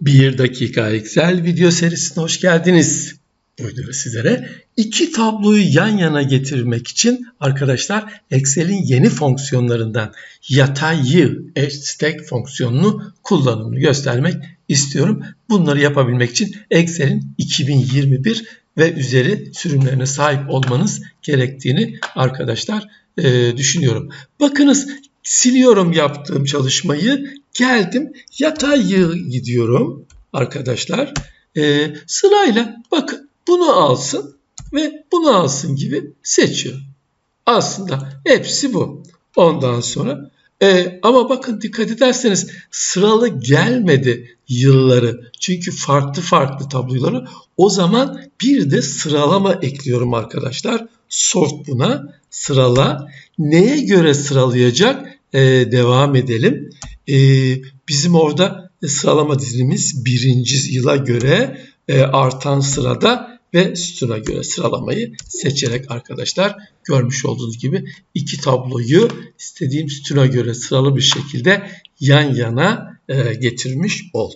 Bir dakika Excel video serisine hoş geldiniz. Bu videoda sizlere iki tabloyu yan yana getirmek için arkadaşlar Excel'in yeni fonksiyonlarından yatayı stack fonksiyonunu kullanımını göstermek istiyorum. Bunları yapabilmek için Excel'in 2021 ve üzeri sürümlerine sahip olmanız gerektiğini arkadaşlar e, düşünüyorum. Bakınız siliyorum yaptığım çalışmayı geldim yatay gidiyorum arkadaşlar. E, sırayla bakın bunu alsın ve bunu alsın gibi seçiyorum. Aslında hepsi bu. Ondan sonra e, ama bakın dikkat ederseniz sıralı gelmedi yılları. Çünkü farklı farklı tabloları. O zaman bir de sıralama ekliyorum arkadaşlar. Sort buna sırala. Neye göre sıralayacak? E, devam edelim. E, bizim orada sıralama dizilimiz birinci yıla göre e, artan sırada ve sütuna göre sıralamayı seçerek arkadaşlar görmüş olduğunuz gibi iki tabloyu istediğim sütuna göre sıralı bir şekilde yan yana e, getirmiş oldum.